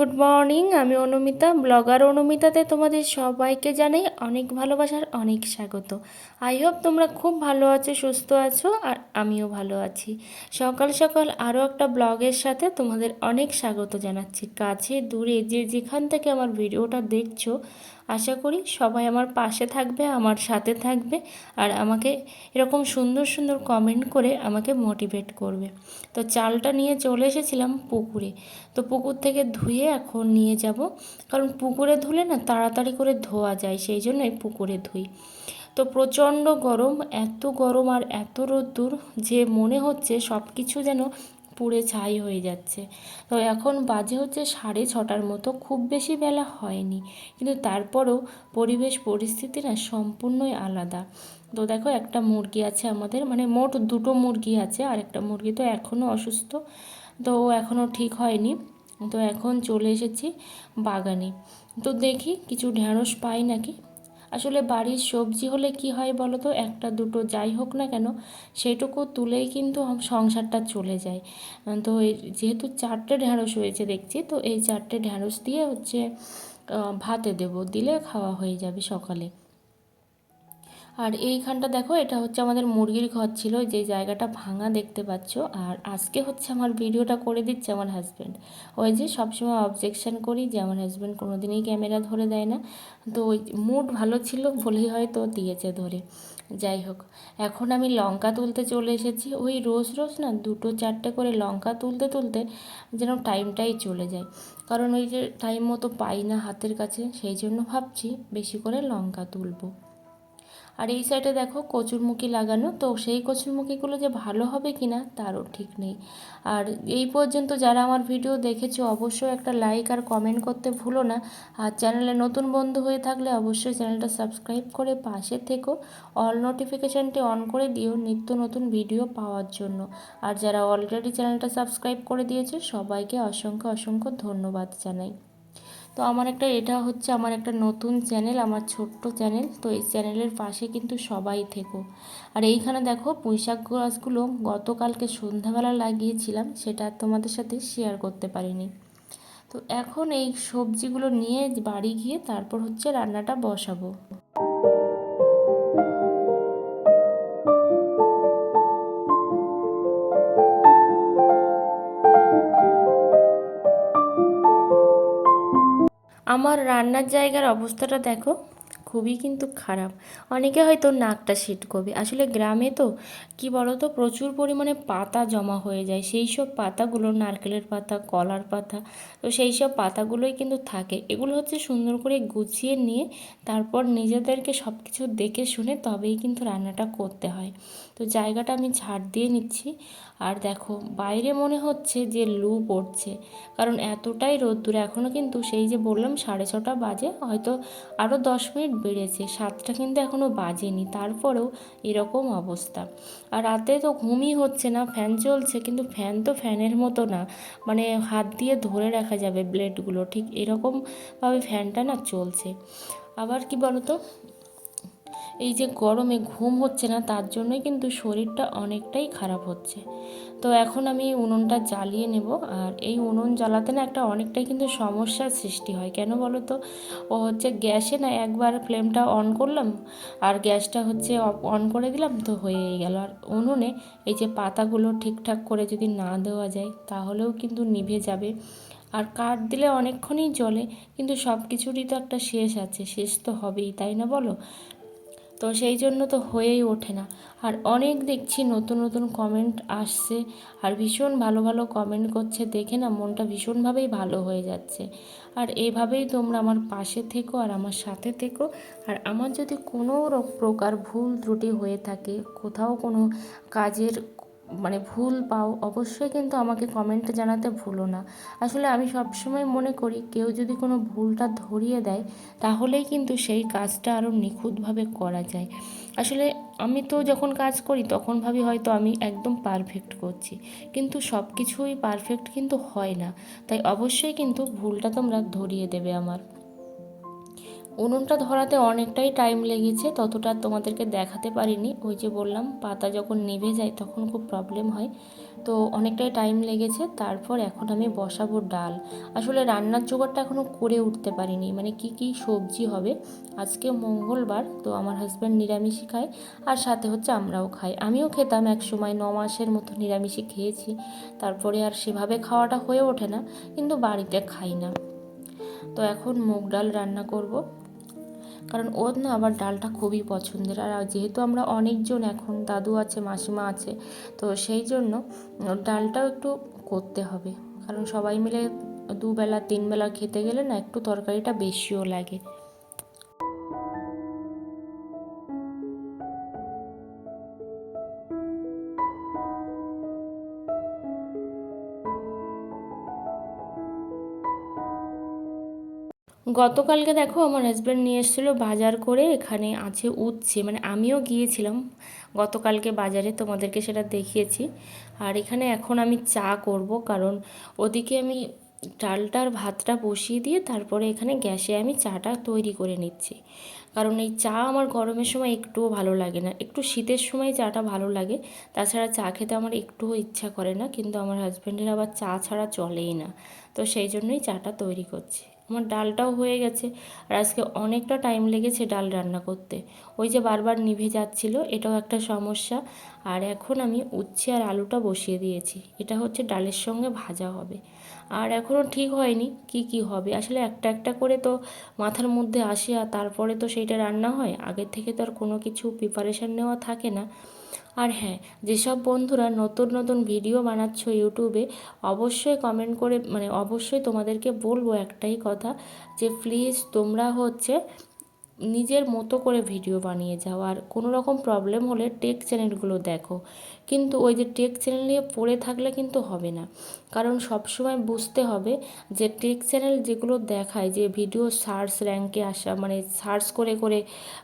Good morning, আমি Anumita, blogger অনুমিতাতে তোমাদের সবাইকে জানাই অনেক ভালোবাসার অনেক স্বাগত। আই হোপ তোমরা খুব ভালো আছো, সুস্থ আছো, আর আমিও ভালো আছি। সকাল সকাল আরও একটা ব্লগের সাথে তোমাদের অনেক স্বাগত জানাচ্ছি। কাছে, দূরে, যে যেখান থেকে আমার ভিডিওটা দেখছ আশা করি সবাই আমার পাশে থাকবে, আমার সাথে থাকবে আর আমাকে এরকম সুন্দর সুন্দর কমেন্ট করে আমাকে মোটিভেট করবে। তো চালটা নিয়ে চলে এসেছিলাম পুকুরে। তো পুকুর থেকে ধুয়ে এখন নিয়ে যাব। কারণ পুকুরে ধুলে না তাড়াতাড়ি করে ধোয়া যায়, সেই জন্যই পুকুরে ধুই। তো প্রচণ্ড গরম, এত গরম আর এত রোদ্দুর যে মনে হচ্ছে সব কিছু যেন পুড়ে ছাই হয়ে যাচ্ছে। তো এখন বাজে হচ্ছে সাড়ে ছটার মতো, খুব বেশি বেলা হয়নি। কিন্তু তারপরেও পরিবেশ, পরিস্থিতি না সম্পূর্ণই আলাদা। তো দেখো একটা মুরগি আছে আমাদের মানে মোট দুটো মুরগি আছে, আর একটা মুরগি তো এখনও অসুস্থ। তো ও এখনও ঠিক হয়নি। তো এখন চলে এসেছি বাগানে। তো দেখি কিছু ঢ্যাঁড়স পাই নাকি? আসলে বাড়ির সবজি হলে কি হয় বলো তো একটা দুটো যাই হোক না কেন, সেটুকু তুলেই কিন্তু সংসারটা চলে যায়। তো এই যেহেতু চারটে ঢ্যাঁড়স হয়েছে দেখছি, তো এই চারটে ঢ্যাঁড়স দিয়ে হচ্ছে ভাতে দেব। দিলে খাওয়া হয়ে যাবে সকালে। আর এইখানটা দেখো, এটা হচ্ছে আমাদের মুরগির ঘর ছিল, যে জায়গাটা ভাঙা দেখতে পাচ্ছ। আর আজকে হচ্ছে আমার ভিডিওটা করে দিচ্ছে আমার হাজব্যান্ড ওই যে সবসময় অবজেকশন করি যে আমার হাজব্যান্ড কোনো দিনই ক্যামেরা ধরে দেয় না। তো ওই মুড ভালো ছিল বলেই হয়তো দিয়েছে ধরে। যাই হোক, এখন আমি লঙ্কা তুলতে চলে এসেছি। ওই রোজ রোজ না দুটো চারটে করে লঙ্কা তুলতে তুলতে যেন টাইমটাই চলে যায়। কারণ ওই যে টাইম মতো পাই না হাতের কাছে, সেই জন্য ভাবছি বেশি করে লঙ্কা তুলবো। আর এই সাইডে দেখো কচুরমুখী লাগানো, তো সেই কচুরমুখীগুলো যে ভালো হবে কি না তারও ঠিক নেই। আর এই পর্যন্ত যারা আমার ভিডিও দেখেছ, অবশ্যই একটা লাইক আর কমেন্ট করতে ভুলো না। আর চ্যানেলে নতুন বন্ধু হয়ে থাকলে অবশ্যই চ্যানেলটা সাবস্ক্রাইব করে পাশে থেকো অল নোটিফিকেশানটি অন করে দিও নিত্য নতুন ভিডিও পাওয়ার জন্য। আর যারা অলরেডি চ্যানেলটা সাবস্ক্রাইব করে দিয়েছে, সবাইকে অসংখ্য অসংখ্য ধন্যবাদ জানাই। তো আমার একটা, এটা হচ্ছে আমার একটা নতুন চ্যানেল, আমার ছোট্ট চ্যানেল। তো এই চ্যানেলের পাশে কিন্তু সবাই থেকো। আর এইখানে দেখো, পুঁইশাক গাছগুলো গতকালকে সন্ধ্যাবেলা লাগিয়েছিলাম, সেটা তোমাদের সাথে শেয়ার করতে পারিনি। তো এখন এই সবজিগুলো নিয়ে বাড়ি গিয়ে তারপর হচ্ছে রান্নাটা বসাবো। আমার রান্নার জায়গার অবস্থাটা দেখো। খুবই কিন্তু খারাপ। অনেকে হয়তো নাকটা করবে। আসলে গ্রামে তো, কি বলো তো প্রচুর পরিমাণে পাতা জমা হয়ে যায়। সেই সব পাতাগুলো নারকেলের পাতা, কলার পাতা, তো সেই সব পাতাগুলোই কিন্তু থাকে। এগুলো হচ্ছে সুন্দর করে গুছিয়ে নিয়ে তারপর নিজেদেরকে সব কিছু দেখে শুনে তবেই কিন্তু রান্নাটা করতে হয়। তো জায়গাটা আমি ঝাড় দিয়ে নিচ্ছি। আর দেখো, বাইরে মনে হচ্ছে যে লু পড়ছে। কারণ এতটাই রোদ্দুর। এখনও কিন্তু সেই যে বললাম সাড়ে ছটা বাজে। হয়তো আরও দশ মিনিট বেড়েছে। সাতটা কিন্তু এখনও বাজেনি, তারপরেও এরকম অবস্থা। আর রাতে তো ঘুমই হচ্ছে না, ফ্যান চলছে, কিন্তু ফ্যান তো ফ্যানের মতো না। মানে হাত দিয়ে ধরে রাখা যাবে ব্লেডগুলো ঠিক এরকমভাবে ফ্যানটা না চলছে। আবার কি বলতো? এই যে গরমে ঘুম হচ্ছে না, তার জন্যই কিন্তু শরীরটা অনেকটাই খারাপ হচ্ছে। তো এখন আমি উনুনটা জ্বালিয়ে নেব, আর এই উনুন জ্বালাতে না একটা অনেকটাই কিন্তু সমস্যার সৃষ্টি হয়। কেন বলো তো? ও হচ্ছে গ্যাসে না একবার ফ্লেমটা অন করলাম, আর গ্যাসটা হচ্ছে অন করে দিলাম তো হয়েই গেল। আর উনুনে এই যে পাতাগুলো ঠিকঠাক করে যদি না দেওয়া যায়, তাহলেও কিন্তু নিভে যাবে। আর কাঠ দিলে অনেকক্ষণই জ্বলে, কিন্তু সব কিছুরই তো একটা শেষ আছে, শেষ তো হবেই, তাই না বলো? তো সেই জন্য তো হয়েই ওঠে না। আর অনেক দেখছি নতুন নতুন কমেন্ট আসছে আর ভীষণ ভালো ভালো কমেন্ট করছে। দেখে না মনটা ভীষণভাবেই ভালো হয়ে যাচ্ছে। আর এভাবেই তোমরা আমার পাশে থেকো আর আমার সাথে থেকো। আর আমার যদি কোনো রক- প্রকার ভুল ত্রুটি হয়ে থাকে, কোথাও কোনো কাজের মানে ভুল পাও, অবশ্যই কিন্তু আমাকে কমেন্টে জানাতে ভুলো না। আসলে আমি সবসময় মনে করি, কেউ যদি কোনো ভুলটা ধরিয়ে দেয়, তাহলেই কিন্তু সেই কাজটা আরও নিখুঁতভাবে করা যায়। আসলে আমি তো যখন কাজ করি, তখন ভাবি হয়তো আমি একদম পারফেক্ট করছি। কিন্তু সব কিছুই পারফেক্ট কিন্তু হয় না। তাই অবশ্যই কিন্তু ভুলটা তোমরা ধরিয়ে দেবে আমার। উনুনটা ধরাতে অনেকটাই টাইম লেগেছে, ততটা তোমাদেরকে দেখাতে পারিনি। ওই যে বললাম, পাতা যখন নিভে যায় তখন খুব প্রবলেম হয়। তো অনেকটাই টাইম লেগেছে, তারপর এখন আমি বসাবো ডাল। আসলে রান্নার জোগাড়টা এখনও করে উঠতে পারিনি মানে কি কি সবজি হবে? আজকে মঙ্গলবার, তো আমার হাজব্যান্ড নিরামিষই খায়, আর সাথে হচ্ছে আমরাও খাই। আমিও খেতাম এক সময় ন মাসের মতো নিরামিষই খেয়েছি। তারপরে আর সেভাবে খাওয়াটা হয়ে ওঠে না, কিন্তু বাড়িতে খাই না। তো এখন মুগ ডাল রান্না করব। কারণ ওর না আবার ডালটা খুবই পছন্দের। আর যেহেতু আমরা অনেকজন এখন, দাদু আছে, মাসিমা আছে, তো সেই জন্য ডালটাও একটু করতে হবে। কারণ সবাই মিলে দুবেলা, তিনবেলা খেতে গেলে না একটু তরকারিটা বেশিও লাগে। গতকালকে দেখো আমার হাজব্যান্ড নিয়ে এসেছিল বাজার করে, এখানে আছে উচ্ছে। মানে আমিও গিয়েছিলাম গতকালকে বাজারে, তোমাদেরকে সেটা দেখিয়েছি। আর এখানে এখন আমি চা করব, কারণ ওদিকে আমি ডালটার ভাতটা বসিয়ে দিয়ে তারপরে এখানে গ্যাসে আমি চাটা তৈরি করে নিচ্ছি। কারণ এই চা আমার গরমের সময় একটুও ভালো লাগে না। একটু শীতের সময় চাটা ভালো লাগে, তাছাড়া চা খেতে আমার একটুও ইচ্ছা করে না, কিন্তু আমার হাজব্যান্ডের আবার চা ছাড়া চলেই না। তো সেই জন্যই চাটা তৈরি করছি। আমার ডালটাও হয়ে গেছে আর আজকে অনেকটা টাইম লেগেছে ডাল রান্না করতে। ওই যে বারবার নিভে যাচ্ছিল, এটাও একটা সমস্যা। আর এখন আমি উচ্ছে আর আলুটা বসিয়ে দিয়েছি। এটা হচ্ছে ডালের সঙ্গে ভাজা হবে। আর এখনও ঠিক হয়নি কি কি হবে। আসলে একটা একটা করে তো মাথার মধ্যে আসে আর তারপরে তো সেইটা রান্না হয়। আগের থেকে তো আর কোনো কিছু প্রিপারেশান নেওয়া থাকে না। আর হ্যাঁ যেসব বন্ধুরা নতুন নতুন ভিডিও বানাচ্ছ ইউটিউবে, অবশ্যই কমেন্ট করে মানে অবশ্যই তোমাদেরকে বলব একটাই কথা যে প্লিজ তোমরা হচ্ছে নিজের মতো করে ভিডিও বানিয়ে যাও। আর কোনো রকম প্রবলেম হলে টেক চ্যানেলগুলো দেখো। কিন্তু ওই যে টেক চ্যানেল নিয়ে পড়ে থাকলে কিন্তু হবে না। কারণ সবসময় বুঝতে হবে যে টেক চ্যানেল যেগুলো দেখায়, যে ভিডিও সার্চ র্যাঙ্কে আসা মানে সার্চ করে করে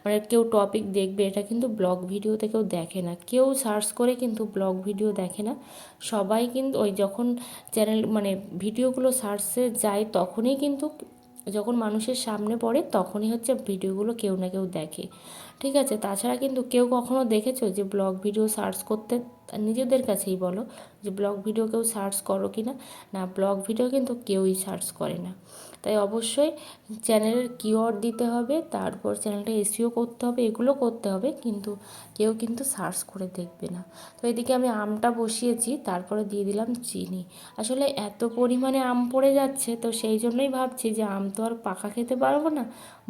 মানে কেউ টপিক দেখবে, এটা কিন্তু ব্লগ ভিডিওতে কেউ দেখে না। কেউ সার্চ করে কিন্তু ব্লগ ভিডিও দেখে না। সবাই কিন্তু ওই যখন চ্যানেল মানে ভিডিওগুলো সার্চে যায়, তখনই কিন্তু যখন মানুষের সামনে পড়ে তখনই হচ্ছে ভিডিওগুলো কেউ না কেউ দেখে। ঠিক আছে? তাছাড়া কিন্তু কেউ কখনো দেখেছ যে ব্লগ ভিডিও সার্চ করতে নিজেদের কাছেই বলো যে ব্লগ ভিডিও কেউ সার্চ করো কি না না ব্লগ ভিডিও কিন্তু কেউই সার্চ করে না। তাই অবশ্যই চ্যানেলের কিওয়ার্ড দিতে হবে, তারপর চ্যানেলটা এসিও করতে হবে, এগুলো করতে হবে, কিন্তু কেউ কিন্তু সার্চ করে দেখবে না। তো এদিকে আমি আমটা বসিয়েছি, তারপরে দিয়ে দিলাম চিনি। আসলে এত পরিমাণে আম পড়ে যাচ্ছে, তো সেই জন্যই ভাবছি যে আম তো আর পাকা খেতে পারব না,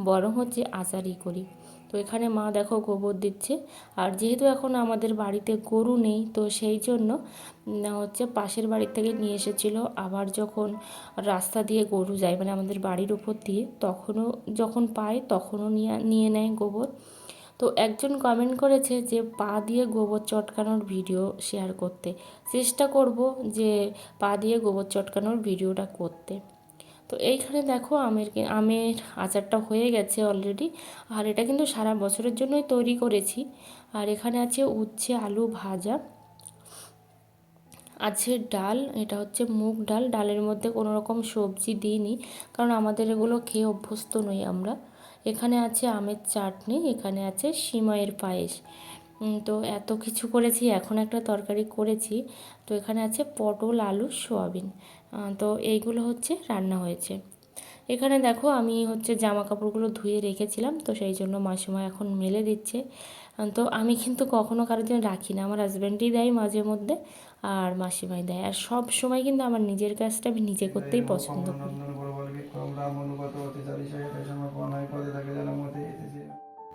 বরং হচ্ছে আচারই করি। তো এখানে মা দেখো গোবর দিচ্ছে। আর যেহেতু এখন আমাদের বাড়িতে গরু নেই, তো সেই জন্য হচ্ছে পাশের বাড়ির থেকে নিয়ে এসেছিল। আবার যখন রাস্তা দিয়ে গরু যায় মানে আমাদের বাড়ির উপর দিয়ে, তখনও যখন পায়, তখনও নিয়ে নিয়ে নেয় গোবর। তো একজন কমেন্ট করেছে যে, পা দিয়ে গোবর চটকানোর ভিডিও শেয়ার করতে। চেষ্টা করব যে, পা দিয়ে গোবর চটকানোর ভিডিওটা করতে। তো এইখানে দেখো আমের আমের আচারটা হয়ে গেছে অলরেডি আর এটা কিন্তু সারা বছরের জন্যই তৈরি করেছি। আর এখানে আছে উচ্ছে, আলু ভাজা, আছে ডাল, এটা হচ্ছে মুগ ডাল। ডালের মধ্যে কোনো রকম সবজি দিইনি, কারণ আমাদের এগুলো খেয়ে অভ্যস্ত নই আমরা। এখানে আছে আমের চাটনি, এখানে আছে সিমাইয়ের পায়েস। তো এত কিছু করেছি, এখন একটা তরকারি করেছি। তো এখানে আছে পটল, আলু, সোয়াবিন। তো এইগুলো হচ্ছে রান্না হয়েছে। এখানে দেখো আমি হচ্ছে জামা কাপড়গুলো ধুয়ে রেখেছিলাম, তো সেই জন্য মাসিমা এখন মেলে দিচ্ছে। তো আমি কিন্তু কখনো কারোর জন্য রাখি না, আমার হাজব্যান্ডই দেয় মাঝে মধ্যে আর মাসিমাই দেয়। আর সব সময় কিন্তু আমার নিজের কাজটা আমি নিজে করতেই পছন্দ করি।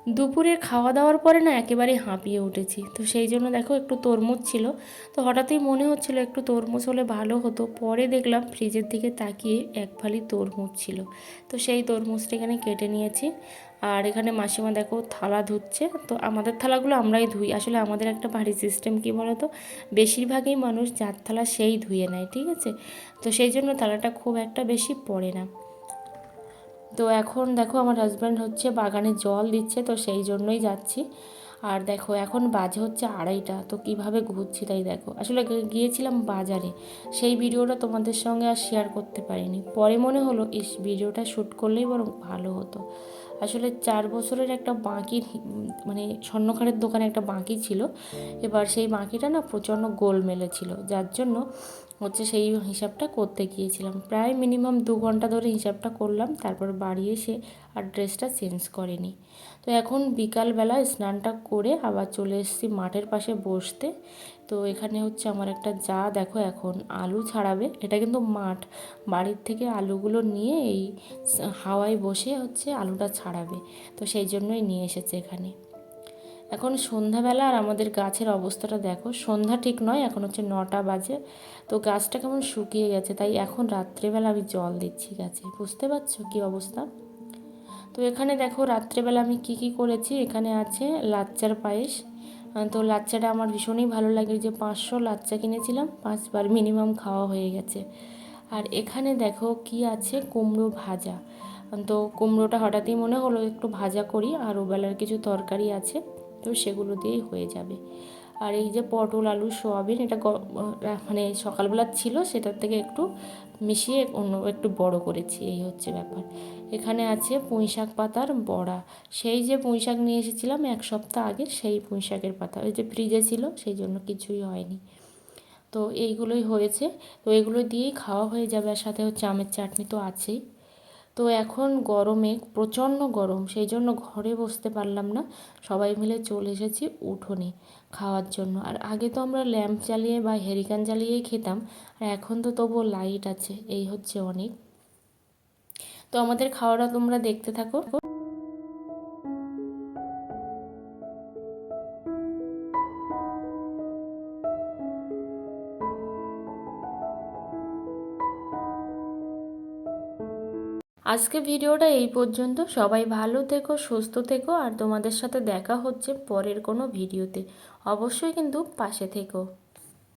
দুপুরে খাওয়া দাওয়ার পরে না একেবারে হাঁপিয়ে উঠেছি। তো সেই জন্য দেখো একটু তরমুজ ছিল। তো হঠাৎই মনে হচ্ছিল একটু তরমুজ হলে ভালো হতো। পরে দেখলাম ফ্রিজের দিকে তাকিয়ে এক ফালি তরমুজ ছিল। তো সেই তরমুজটা এখানে কেটে নিয়েছি। আর এখানে মাসিমা দেখো থালা ধুচ্ছে। তো আমাদের থালাগুলো আমরাই ধুই। আসলে আমাদের একটা বাড়ি সিস্টেম কী বলো তো বেশিরভাগই মানুষ যার থালা সেই ধুয়ে নেয়, ঠিক আছে? তো সেই জন্য থালাটা খুব একটা বেশি পড়ে না। তো এখন দেখো আমার হাজব্যান্ড হচ্ছে বাগানে জল দিচ্ছে, তো সেই জন্যই যাচ্ছি। আর দেখো এখন বাজে হচ্ছে আড়াইটা, তো কীভাবে ঘুরছি তাই দেখো। আসলে গিয়েছিলাম বাজারে, সেই ভিডিওটা তোমাদের সঙ্গে আর শেয়ার করতে পারিনি। পরে মনে হলো এই ভিডিওটা শ্যুট করলেই বরং ভালো হতো। আসলে চার বছরের একটা বাকি মানে স্বর্ণকারের দোকানে একটা বাঁকি ছিল। এবার সেই বাঁকিটা না প্রচণ্ড গোল মেলেছিল যার জন্য হচ্ছে সেই হিসাবটা করতে গিয়েছিলাম। প্রায় মিনিমাম দু ঘণ্টা ধরে হিসাবটা করলাম, তারপর বাড়ি এসে আর ড্রেসটা চেঞ্জ করিনি। তো এখন বিকালবেলা স্নানটা করে আবার চলে এসেছি মাঠের পাশে বসতে। তো এখানে হচ্ছে আমার একটা যা দেখো এখন, আলু ছাড়াবে। এটা কিন্তু মাঠ। বাড়ির থেকে আলুগুলো নিয়ে এই হাওয়ায় বসে হচ্ছে আলুটা ছাড়াবে। তো সেই জন্যই নিয়ে এসেছে এখানে। এখন সন্ধ্যাবেলা আর আমাদের গাছের অবস্থাটা দেখো। সন্ধ্যা ঠিক নয়, এখন হচ্ছে নটা বাজে। তো গাছটা কেমন শুকিয়ে গেছে, তাই এখন রাত্রেবেলা আমি জল দিচ্ছি গাছে। বুঝতে পারছ কী অবস্থা? তো এখানে দেখো, রাত্রেবেলা আমি কি কি করেছি? এখানে আছে লাচ্চার পায়েস। তো লাচ্চাটা আমার ভীষণই ভালো লাগে। যে পাঁচশো লাচ্চা কিনেছিলাম, পাঁচবার মিনিমাম খাওয়া হয়ে গেছে। আর এখানে দেখো কি আছে? কুমড়ো ভাজা। তো কুমড়োটা হঠাৎই মনে হলো একটু ভাজা করি, আর ওবেলার কিছু তরকারি আছে। তো সেগুলো দিয়েই হয়ে যাবে। আর এই যে পটল, আলু, সোয়াবিন এটা মানে সকালবেলা ছিল, সেটার থেকে একটু মিশিয়ে অন্য একটু বড় করেছি, এই হচ্ছে ব্যাপার। এখানে আছে পুঁই শাক পাতার বড়া। সেই যে পুঁই শাক নিয়ে এসেছিলাম এক সপ্তাহ আগে, সেই পুঁই শাকের পাতা। ওই যে ফ্রিজে ছিল, সেই জন্য কিছুই হয়নি। তো এইগুলোই হয়েছে। তো এগুলো দিয়েই খাওয়া হয়ে যাবে, আর সাথে হচ্ছে আমের চাটনি তো আছেই। তো এখন গরমে প্রচণ্ড গরম, সেই জন্য ঘরে বসতে পারলাম না। সবাই মিলে চলে এসেছি উঠোনে খাওয়ার জন্য। আর আগে তো আমরা ল্যাম্প জ্বালিয়ে বা হেরিকান চালিয়েই খেতাম, আর এখন তো তবুও লাইট আছে, এই হচ্ছে অনেক। তো আমাদের খাওয়াটা তোমরা দেখতে থাকো। আজকে ভিডিওটা এই পর্যন্ত। সবাই ভালো থেকো, সুস্থ থেকো, আর তোমাদের সাথে দেখা হচ্ছে পরের কোনো ভিডিওতে। অবশ্যই কিন্তু পাশে থেকো।